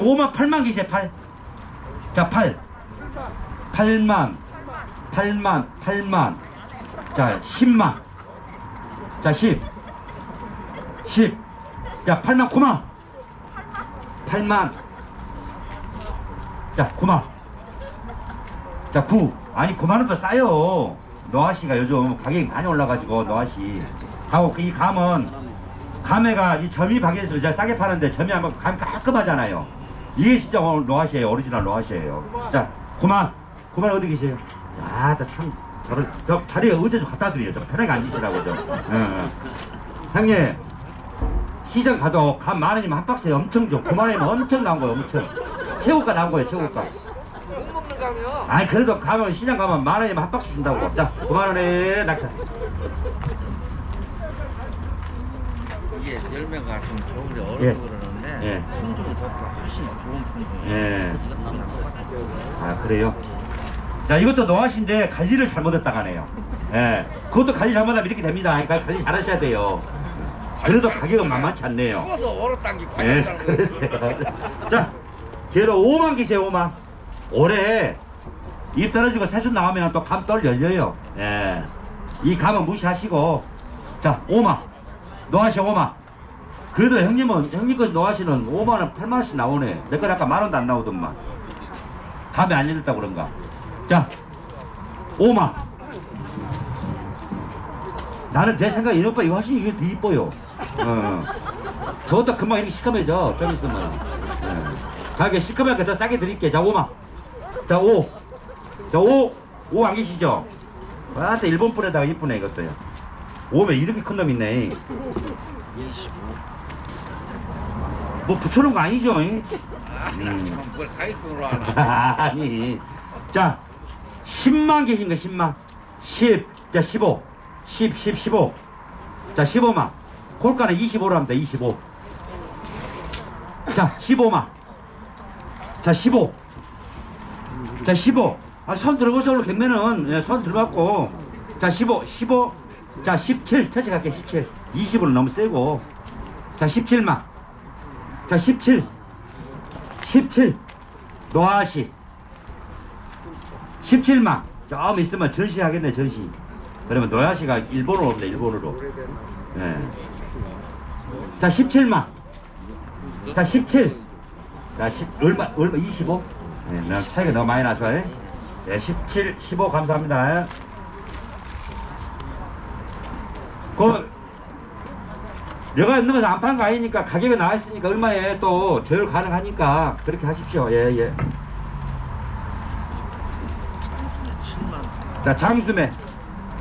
5만 8만 계세요 8. 자 8. 8만 8만 8만 자 10만 자 10. 10. 자 8만 9만 8만 자 9만 자 9. 아니 9만 원도 싸요. 노아씨가 요즘 가격이 많이 올라가지고 노아씨 하고 그이 감은 감회가 이 점이 제가 싸게 파는데 점이 한번 감 깔끔하잖아요. 이게 진짜 오늘 노하시예요. 오리지널 노하시예요. 자, 그만, 그만 어디 계세요? 야, 나참 저를 저 자리에 의자 좀 갖다 드려요. 좀 편하게 앉으시라고 좀. 응, 응. 형님, 시장 가도 감만 원이면 한 박스에 엄청 줘. 9만 원이면 엄청 나온 거예요. 엄청. 최고가 나온 거예요. 최고가. 못 먹는 가면 아니 그래도 가면 시장 가면 만 원이면 한 박스 준다고. 자, 9만 원에 낙차. 이게 열매가 좀 겨울에 얼어서 예. 그러는 데 예. 품종이 저보다 훨씬 좋은 품종이에요. 예. 이것도 하나 똑같아요. 아 그래요? 자 이것도 노하신데 관리를 잘못했다 가네요 예 그것도 관리 잘못하면 이렇게 됩니다 그러니까 관리 잘하셔야 돼요 그래도 가격은 만만치 않네요 추워서 얼었단 게예 관계자는 거예요. 자 걔로 5만 기세요 5만 올해 입 떨어지고 새순 나오면 또 감돌 열려요 예 이 감은 무시하시고 자 5만 노하시 5만 그래도 형님은 형님 거 노하시는 5만원 8만원씩 나오네. 내 건 아까 만원도 안 나오더만. 감이 안 열렸다고 그런가. 자 5만. 나는 내 생각에 이 오빠 이거 훨씬 이게 더 이뻐요. 어. 저것도 금방 이렇게 시커매져. 좀 있으면. 예. 가게 시커멓게 더 싸게 드릴게. 자 5만. 자 5 자 5 5 안 계시죠? 와또 일본 분에다가 이쁘네 이것도요. 5면 이렇게 큰 놈 있네. 25. 뭐 붙여놓은 거 아니죠 잉? 아, 음. 참, 뭘 사기꾼으로 하나. 아니 자 10만 계신 거 10만 10, 자 15, 10, 10, 15. 자 15만. 골가는 25로 합니다. 25. 자 15만. 자 15. 자 15. 아, 손 들어보세요. 오늘 경매는 예, 손 들어봤고. 자 15, 15. 자 17. 터치 갈게 17. 20으로 너무 세고. 자 17만. 자 17. 17. 노아시 17만 좀 있으면 전시하겠네 전시 그러면 노아시가 일본어로 옵니다 일본어로 예. 자 17만 자 17. 자 10, 얼마 얼마 25? 예, 나 차이가 너무 많이 나서 예. 예, 17, 15 감사합니다 그 내가 있는 것은 안 파는 거 아니니까 가격이 나와 있으니까 얼마에 또 제일 가능하니까 그렇게 하십시오 예예 7만. 자 장수매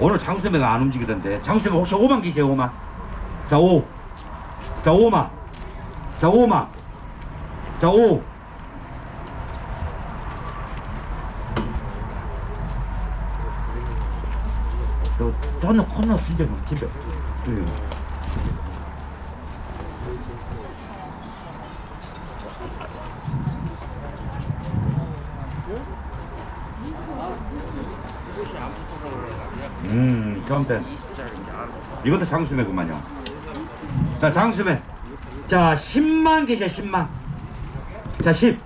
오늘 장수매가 안 움직이던데 장수매 혹시 5만 기세요 5만 자 5. 자 5만 자 5만 자 5. 또 저는 코너 진짜 집에 응. 꽃이 안 붙어서 그러가지고. 음 처음때 20짜리인데 알아. 이것도 장수매구만요. 자, 장수매. 자, 10만 계세요, 10만. 자, 10.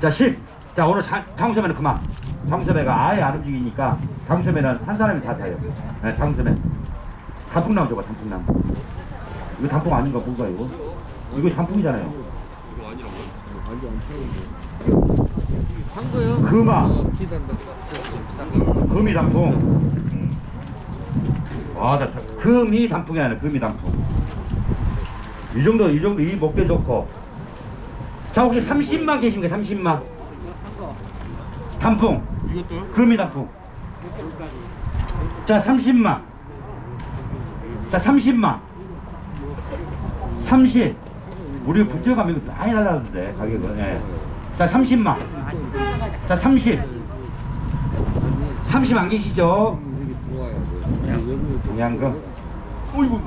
자, 10. 자, 오늘 장, 장수매는 그만. 장수매가 아예 안 움직이니까 장수매는 한 사람이 다 타요. 네, 장수매. 단풍나무 줘봐, 단풍나무. 이거 단풍 아닌가 뭔가 이거? 이거 단풍이잖아요. 한 거요? 금아. 기다린다. 비싼 거. 금이 단풍. 음. 와, 나, 금이 단풍이 아니라 금이 단풍. 이 정도, 이 정도, 이 목대 좋고. 자, 혹시 30만 계십니까? 30만. 단풍. 이것도요? 금이 단풍. 자, 30만. 자, 30만. 30. 우리 이거 많이 날라가는데, 가격은. 예. 자, 30만. 자, 30. 30 안 계시죠? 동양금. 어이구.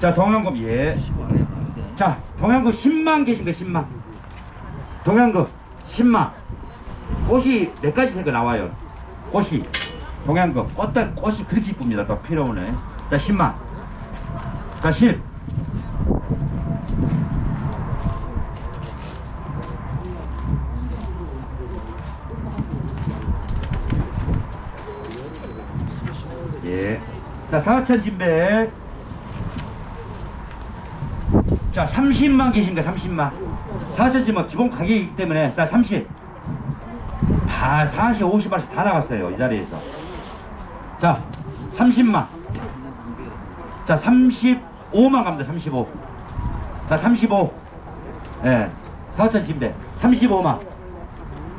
자, 동양금, 예. 15안 자, 동양금 10만 계신가, 10만. 동양금 10만. 꽃이 몇 가지 색이 나와요. 꽃이. 동양금. 어떤 꽃이 그렇게 이쁩니다. 또 필요하네. 자, 10만. 자, 10. 자, 4천 진백. 자, 30만 계신가, 30만. 4천 진백 기본 가격이기 때문에, 자, 30. 다 40, 50만씩 다 나갔어요, 이 자리에서. 자, 30만. 자, 35만 갑니다, 35. 자, 35. 예. 4천 진백. 35만.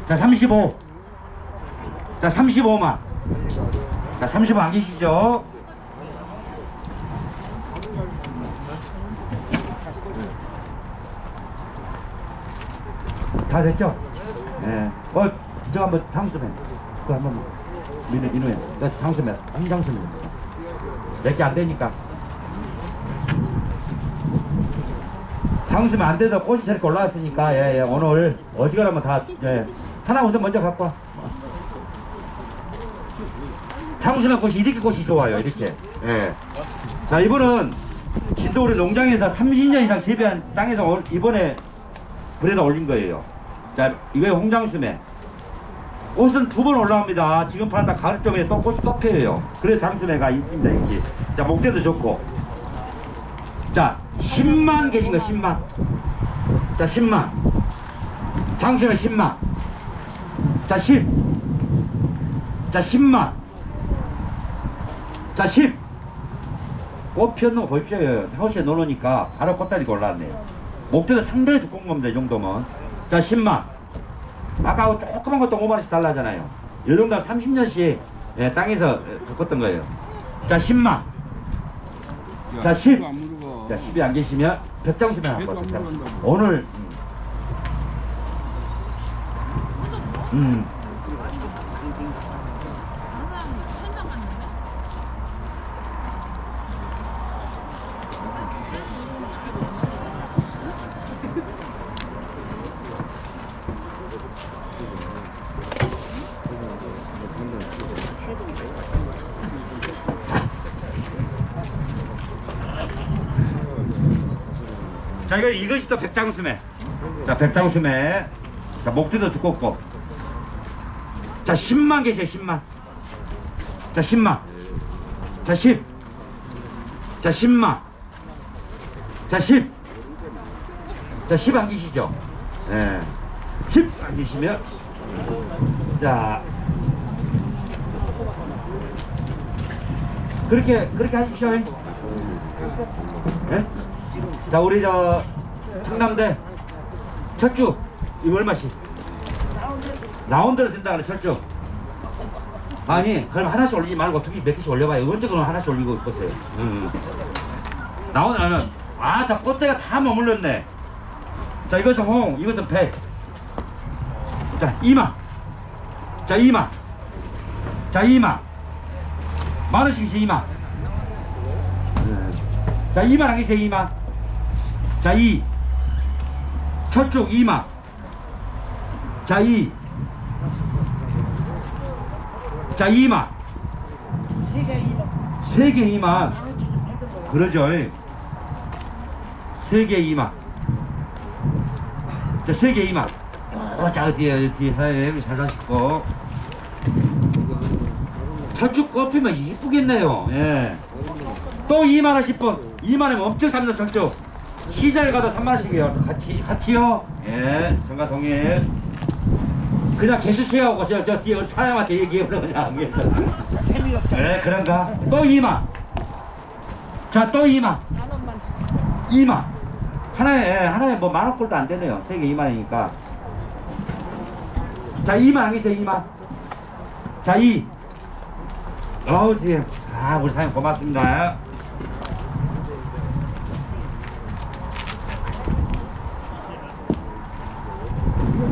자, 35. 자, 35만. 자, 35안 계시죠? 다 됐죠? 예. 어, 저 한번 장수해. 그거 한 번만. 민우, 민우야. 나 장수해. 한 장수해. 몇개 안 되니까. 장수면 안 돼도 꽃이 저렇게 올라왔으니까, 예, 예. 오늘 어지간하면 다, 예. 하나 우선 먼저 갖고 와. 장수면 꽃이 이렇게 꽃이 좋아요, 이렇게. 예. 자, 이번은 진도 우리 농장에서 30년 이상 재배한 땅에서 올- 이번에 그래다 올린 거예요. 자, 이거에 홍장수매. 꽃은 두 번 올라옵니다. 지금 파란다 가을쯤에 또 꽃이 또 펴요. 그래서 장수매가 인기입니다, 인기. 자, 목대도 좋고. 자, 10만 계신 거, 10만. 자, 10만. 장수매 10만. 자, 10. 자, 10만. 자, 10. 꽃 피었는 거 보십시오. 하우스에 넣어놓으니까 바로 꽃다리가 올라왔네요. 목대도 상당히 두꺼운 겁니다. 이 정도면. 자, 10만. 아까 조그만 것도 5만원씩 달라잖아요. 이 정도면 30년씩 예, 땅에서 예, 바꿨던 거예요. 자, 10만. 자, 10. 안 물어봐. 자, 10이 안 계시면 백장수면 한 계속 번. 안 물어간다고. 오늘 음. 음. 자 이거 이것이 또 백장수매. 자 백장수매. 자 목대도 두껍고. 자 10만 계세요 10만. 자 10만. 자 10. 자 10만. 자 10. 자 10 안 계시죠? 예. 10안 계시면 자. 그렇게 그렇게 하십시오. 예? 자 우리 저 청남대 철쭉 이거 얼마씩? 라운드로 된다 그래 철쭉 아니 그럼 하나씩 올리지 말고 두개 몇 개씩 올려봐요. 언제 그럼 하나씩 올리고 있보세요. 음. 라운드 하면 아다 꽃대가 다 머물렀네. 자 이것은 홍 이것은 백자 2만 자 2만 자 2만 만원씩 있어 2만 자 2만 안 계세요 2만 자 2. 철쭉 2만. 자 2. 자 2만. 세개 2만. 그러죠. 세개 2만. 자세개 2만. 어, 자 어디에 어디 해잘 가시고. 철쭉 꼽히면 이쁘겠네요. 예. 또 2만 원씩 분. 2만 원이면 엄청 삽니다 철쭉. 시장에 가도 3만 원씩이에요. 같이 같이요. 예, 정가 동일. 그냥 개수시하고 저, 저 뒤에 사람한테 얘기해 그러냐. 재미없어. 예, 그런가? 또 2만. 자, 또 2만. 2만. 하나에 예, 하나에 뭐 만 원 꼴도 안 되네요. 세개 2만이니까. 자, 2만 안 계세요, 2만. 자, 2. 어우, 뒤에. 아, 우리 사장님 고맙습니다.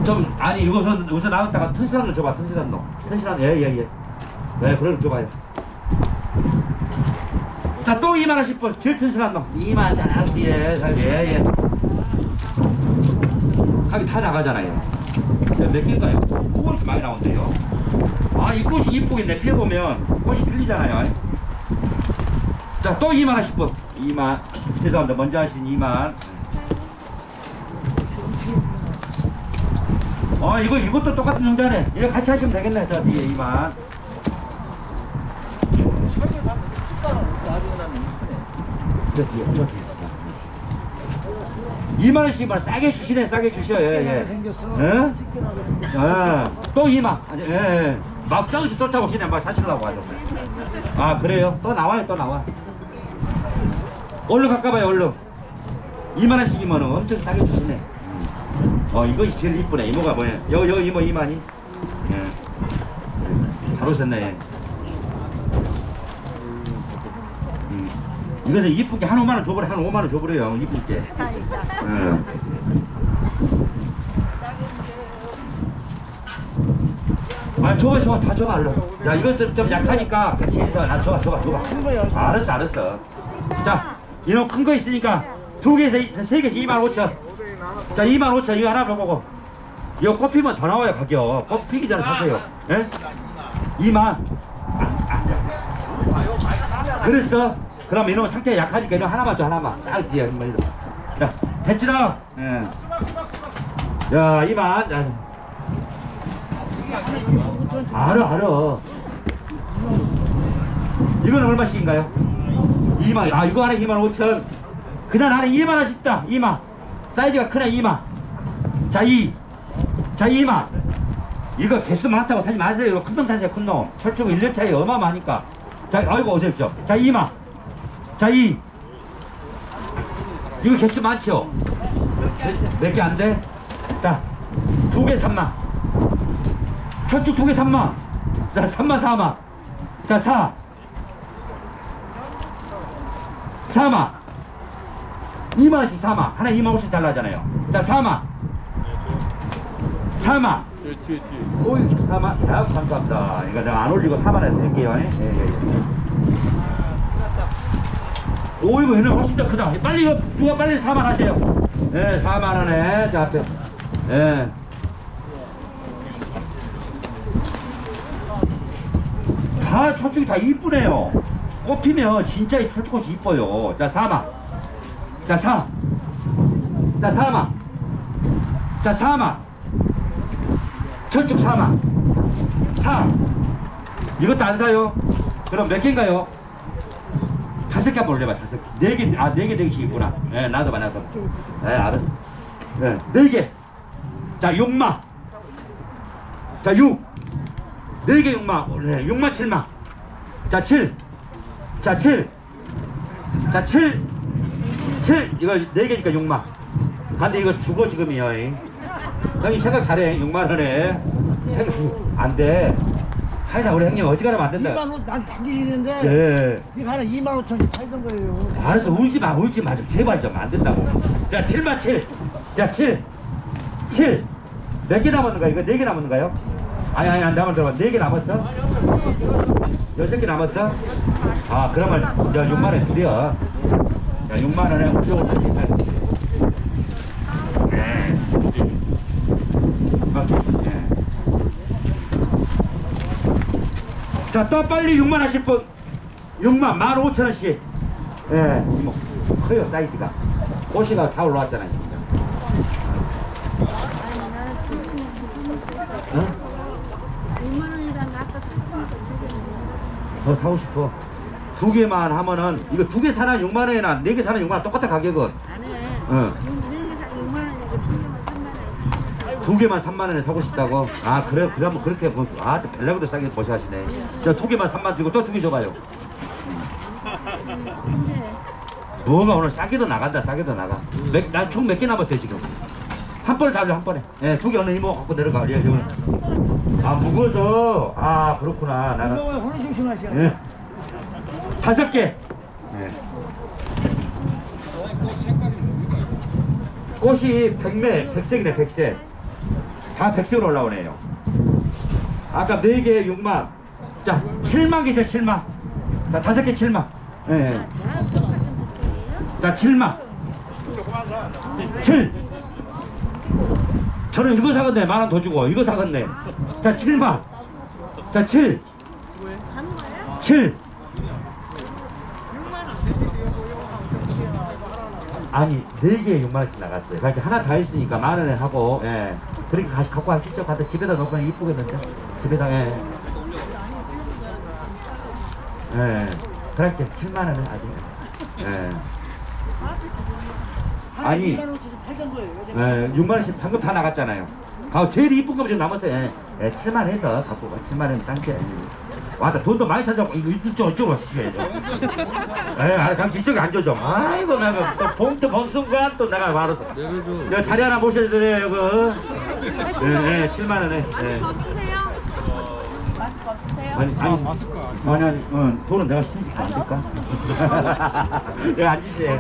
좀 아니 이것은 우선 나왔다가 튼실한 거 줘봐 튼실한 놈. 튼실한 예예예. 네 그걸 줘봐요. 자또 2만 원씩 번 제일 튼실한 놈. 2만 원 예, 예예. 합이 다 나가잖아요. 네, 몇 개인가요? 뭐 이렇게 많이 나온대요. 아 이 꽃이 이쁘게 내 피해보면 꽃이 틀리잖아요. 자또 2만 원씩 번 2만 죄송합니다. 먼저 하신 2만 어 이거 이것도 똑같은 종자네 이거 같이 하시면 되겠네 저 뒤에 이만 저 뒤에, 저 뒤에. 2만 원씩 만 싸게 주시네, 싸게 주셔. 예, 예. 생겼어. 예? 예. 또 2만. 아니, 예, 예. 막 저기서 쫓아오시네, 막 사시려고 하죠. 아, 그래요? 또 나와요, 또 나와. 얼른 가까봐요, 얼른. 2만 원씩이면 엄청 싸게 주시네. 어, 이것이 제일 이쁘네. 이모가 뭐야? 여, 여 이모 2만이. 예. 잘 오셨네. 음. 이것은 이쁘게 한 5만 원 줘버려, 한 5만 원 줘버려요. 이쁘게. 예. 아, 줘봐, 줘봐, 다 줘봐, 얼른. 야, 이거 좀, 좀 약하니까 같이 해서, 나 줘봐, 줘봐, 줘봐. 알았어, 알았어. 자, 이놈 큰 거 있으니까 두 개에서 세 개씩 2만 5천. 자, 2만 5천 이거 하나 더 보고. 이거 꽃피면 더 나와요, 가격. 꽃 피기 전에 사세요. 예? 2만. 아, 아. 그랬어? 그럼 이놈 상태 약하니까 이놈 하나만 줘, 하나만. 딱 뒤에 한번 이거. 자, 됐지나? 예. 야, 2만. 야. 알아, 알아. 이건 얼마씩인가요? 2만, 아, 이거 하나 2만 5천. 그날 하나 2만 원씩 있다, 2만. 사이즈가 크네, 2만. 자, 2. 자, 2만. 이거 개수 많다고 사지 마세요. 이거 큰놈 사세요, 큰 놈. 철저고 1년 차이 어마어마하니까. 자, 아이고, 오십시오. 자, 2만. 자, 2. 이거 개수 많죠? 몇 개 안 돼? 자, 두 개 3만. 철쭉 두 개 3만. 자, 3만 4만. 자, 4. 4만. 2만원씩 4만. 하나 2만 5천 달라잖아요. 자, 4만. 4만. 오이, 4만. 야, 감사합니다. 이거 내가 안 올리고 4만원 드릴게요. 예, 예, 예. 오이고, 얘는 훨씬 더 크다. 빨리, 이거 누가 빨리 4만 하세요. 예, 4만원에. 자, 앞에. 예. 다 철쭉이 다 이쁘네요. 꽃 피면 진짜 이 철쭉꽃이 이뻐요. 자, 4만. 자, 4. 자, 4만. 자, 4만. 철쭉 4만. 4. 이것도 안 사요. 그럼 몇 개인가요? 다섯 개 한번 올려봐, 다섯 개. 네 개, 아, 네개 되기씩 있구나. 예, 나도 봐, 나도. 예, 알았어. 예, 네 개. 자, 6만. 자, 6. 4개 6만, 네, 6만 7만. 자, 7. 자, 7. 자, 7. 7. 이거 4개니까 6만. 근데 이거 죽어, 지금이요. 이. 형님 생각 잘해. 6만원에. 생각, 안 돼. 항상 우리 형님 어지간하면 안 된다. 2만 원, 난 당연히 있는데. 예. 이거 하나 2만 5천이 팔던 거예요. 알았어, 울지 마, 울지 마. 좀 제발 좀 안 된다고. 자, 7만 7. 자, 7. 7. 몇개 남았는가? 이거 4개 남았는가요? 아니, 아니, 안 남았어. 4개 남았어? 6개 남았어? 아, 그러면 저 6만원 드려. 자, 6만 원에 우쪽으로 드릴게. 네. 맞죠? 네. 자, 또 빨리 6만 하실 분. 6만, 15,000원씩. 예, 이모. 커요, 사이즈가. 꽃이가 다 올라왔잖아요. 진짜. 어? 2만 원이랑 아까 샀으니까 더 사고 싶어. 두 개만 하면은, 이거 두 개 사나 6만 원이나 네 개 사나 6만 원 똑같아, 가격은. 안 해. 어. 네개 사 6만 원이고 두 개만 3만 원. 두 개만 3만 원에 사고 싶다고? 아, 그래, 그러면 그렇게, 보- 아, 또 벨라보다 싸게 보셔하시네. 저 두 개만 3만 원 주고 또 두 개 줘봐요. 근데 뭐가 오늘 싸게도 나간다, 싸게도 나가. 몇, 난총 몇 개 남았어요, 지금? 한 번에 잡려, 한 번에. 예, 두개 어느 이모 갖고 내려가. 예, 지금. 아, 무거워서. 아, 그렇구나. 나는. 혼이 조심하시오. 예. 다섯 개. 예. 꽃이 백매, 백색이네, 백색. 다 백색으로 올라오네요. 아까 네 개에 6만. 자, 7만 개세요, 7만. 자, 다섯 개 7만. 예. 색이에요? 자, 7만. 7. 저는 이거 사겠네. 만 원 더 주고. 이거 사겠네. 자, 7만. 자, 7. 가는 거야? 7. 아니, 4개에 6만 원씩 나갔어요. 그러니까 하나 다 있으니까 만 원에 하고, 예. 그렇게 가, 갖고 가시죠. 가서 집에다 놓으면 이쁘겠는데? 집에다, 예. 예. 그렇게 7만 원은 아직, 예. 아니. 2만 5천씩 팔던 거예요. 예, 6만 원씩 방금 다 나갔잖아요. 가 제일 이쁜 거 지금 남았어요. 예, 예, 7만 해서 갖고 가. 7만 원 땅게. 와다 돈도 많이 찾아고 이거 이쪽 이쪽으로 시켜야죠. 예, 아, 그냥 이쪽에 앉아줘. 아이고 내가 또 봉투 본 순간 또 내가 말아서. 내려줘. 여 자리 하나 모셔드려요 이거. 예, 예, 7만 원에. 예. 마스크 없으세요? 마스크 없으세요? 아니 아니 아니 아니 어, 돈은 내가 신지가 안 될까? 예, 앉으세요.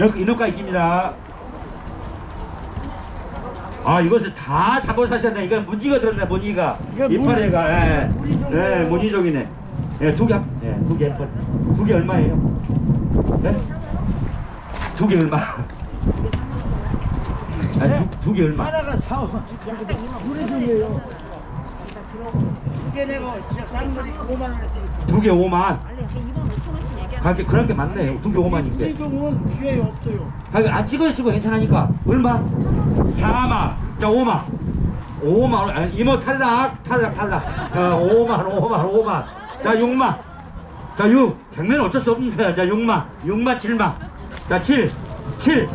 여기 인호가 있습니다. 아 이것을 다 잡아 사셨네. 이건 무늬가 들었네 무늬. 이파리가 예. 무늬종이에요. 예, 무늬종이네. 예, 두 개, 예, 두개. 두 개 얼마예요? 네? 두개 얼마? 아니 두개 얼마? 하나가 4원. 우리 중이에요. 이게 내가 진짜 싼 거리 5만 원에 드릴게요. 두개 5만. 가게 그런 게. 두개 5만인데. 우리 종은 기회가 없어요. 가게 안 찍어요, 찍어 괜찮으니까. 얼마? 4만. 자, 5만. 5만. 원. 아니, 이모 탈락, 탈락, 탈락. 어, 5만, 5만, 5만. 자, 6만. 자, 6. 백면 어쩔 수 없는데. 자, 6만. 6만, 7만. 자, 7. 7.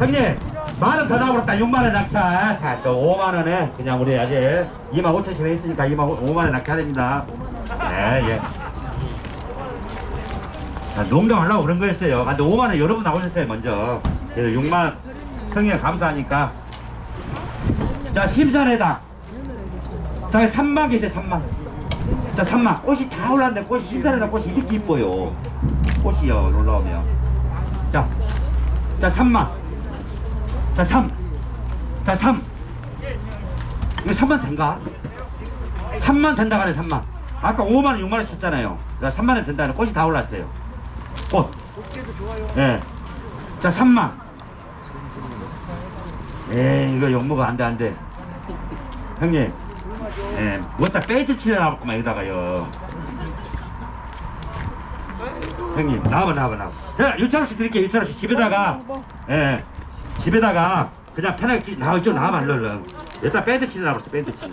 형님. 만원 더 나와버렸다. 6만원 낙찰. 아, 또 5만원에 그냥 우리 아직 2만 5천씩 했으니까 2만 5 만원 낙찰됩니다. 예, 예. 자, 농담하려고 그런 거였어요. 근데 5만 원 여러 분 나오셨어요, 먼저. 그래서 6만 성의에 감사하니까. 자, 심산에다. 자, 3만 계세요, 3만. 자, 3만. 꽃이 다 올랐는데, 꽃이, 심산에다 꽃이 이렇게 이뻐요. 꽃이요, 올라오면. 자, 자, 3만. 자, 3. 자, 3. 이거 3만 된가? 3만 된다 그래, 3만. 아까 5만 원, 6만 원 쳤잖아요. 자, 3만 원 된다는 꽃이 다 올랐어요. 꽃. 어깨도 좋아요. 예. 자, 3만. 에이, 이거 욕먹어. 안 돼, 안 돼. 형님. 예, 뭐다 페이트 치려나왔구만, 여기다가요. 형님, 나와봐, 나와봐, 나와봐. 자, 6천원씩 드릴게요, 6천원씩. 집에다가, 예, 집에다가 그냥 편하게, 끼- 나와, 이쪽 나와봐, 얼른. 여기다 페이트 치려나왔어, 페이트 치려.